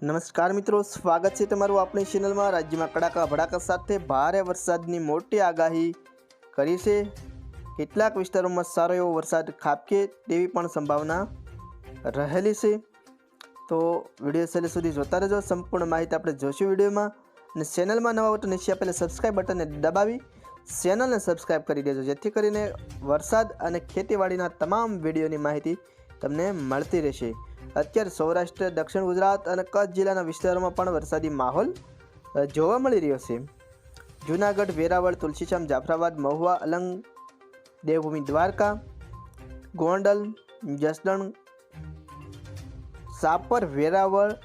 નમસ્કાર મિત્રો, સ્વાગત છે તમારું આપણી ચેનલમાં રાજ્યમાં કડાકા ભડાકા સાથે ભારે વરસાદની મોટી આગાહી કરી છે. કેટલાક વિસ્તારોમાં સારો એવો વરસાદ ખાબકે તેવી પણ સંભાવના રહેલી છે. તો વીડિયો છેલ્લે સુધી જોતા રહેજો. સંપૂર્ણ માહિતી આપણે જોઈશું વિડીયોમાં. અને ચેનલમાં નવા તો નીચે આપેલા સબસ્ક્રાઈબ બટનને દબાવી ચેનલને સબસ્ક્રાઈબ કરી દેજો. જેથી કરીને વરસાદ અને ખેતીવાડીના તમામ વિડીયોની માહિતી તમને મળતી રહેશે. અત્યારે સૌરાષ્ટ્ર, દક્ષિણ ગુજરાત અને કચ્છ જિલ્લાના વિસ્તારોમાં પણ વરસાદી માહોલ જોવા મળી રહ્યો છે. જૂનાગઢ, વેરાવળ તુલસીશ્યામ જાફરાબાદ, મહુવા, અલંગ, દેવભૂમિ, દ્વારકા, ગોંડલ, જસદણ, સાપર, વેરાવળ,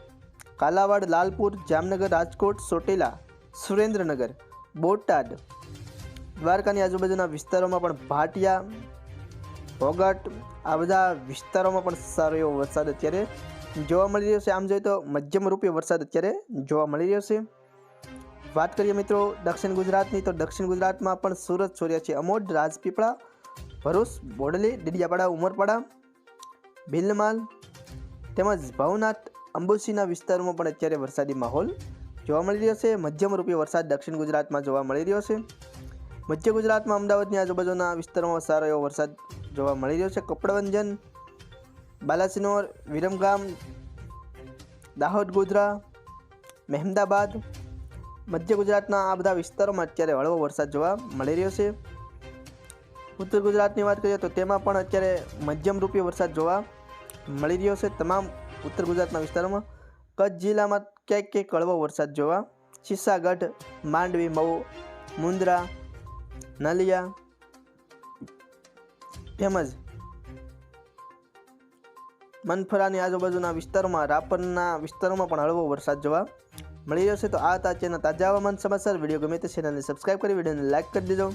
કાલાવાડ, લાલપુર, જામનગર, રાજકોટ, સોટેલા, સુરેન્દ્રનગર, બોટાદ, દ્વારકાની આજુબાજુના વિસ્તારોમાં પણ ભાટિયા ભોગટ, આ બધા વિસ્તારોમાં પણ સારો એવો વરસાદ અત્યારે જોવા મળી રહ્યો છે. આમ જોઈએ તો મધ્યમ રૂપે વરસાદ અત્યારે જોવા મળી રહ્યો છે. વાત કરીએ મિત્રો દક્ષિણ ગુજરાતની, તો દક્ષિણ ગુજરાતમાં પણ સુરત છોર્યા છે. અમોદ, રાજપીપળા, ભરૂચ, બોડલી, ડેડિયાપાડા, ઉમરપાડા, ભીલમાલ તેમજ ભવનાથ, અંબુસીના વિસ્તારોમાં પણ અત્યારે વરસાદી માહોલ જોવા મળી રહ્યો છે. મધ્યમ રૂપે વરસાદ દક્ષિણ ગુજરાતમાં જોવા મળી રહ્યો છે. મધ્ય ગુજરાતમાં અમદાવાદની આજુબાજુના વિસ્તારોમાં સારો એવો વરસાદ જોવા મળી રહ્યો છે. કપડવંજન, બાલાસિનોર, વિરમગામ, દાહોદ, ગોધરા, મહેમદાબાદ, મધ્ય ગુજરાતના આ બધા વિસ્તારોમાં અત્યારે હળવો વરસાદ જોવા મળી રહ્યો છે. ઉત્તર ગુજરાતની વાત કરીએ તો તેમાં પણ અત્યારે મધ્યમ રૂપી વરસાદ જોવા મળી રહ્યો છે. તમામ ઉત્તર ગુજરાતના વિસ્તારોમાં કચ્છ જિલ્લામાં ક્યાંક ક્યાંક હળવો વરસાદ જોવા. સિસાગઢ, માંડવી મઉ મુંદ્રા નલિયા તેમજ મનફરાની આજુબાજુના વિસ્તારોમાં, રાપરના વિસ્તારોમાં પણ હળવો વરસાદ જોવા મળી રહ્યો છે. તો આ અત્યારના તાજા હવામાન સમાચાર. વીડિયો ગમે તે ચેનલને સબસ્ક્રાઈબ કરી, વિડીયોને લાઇક કરી દેજો.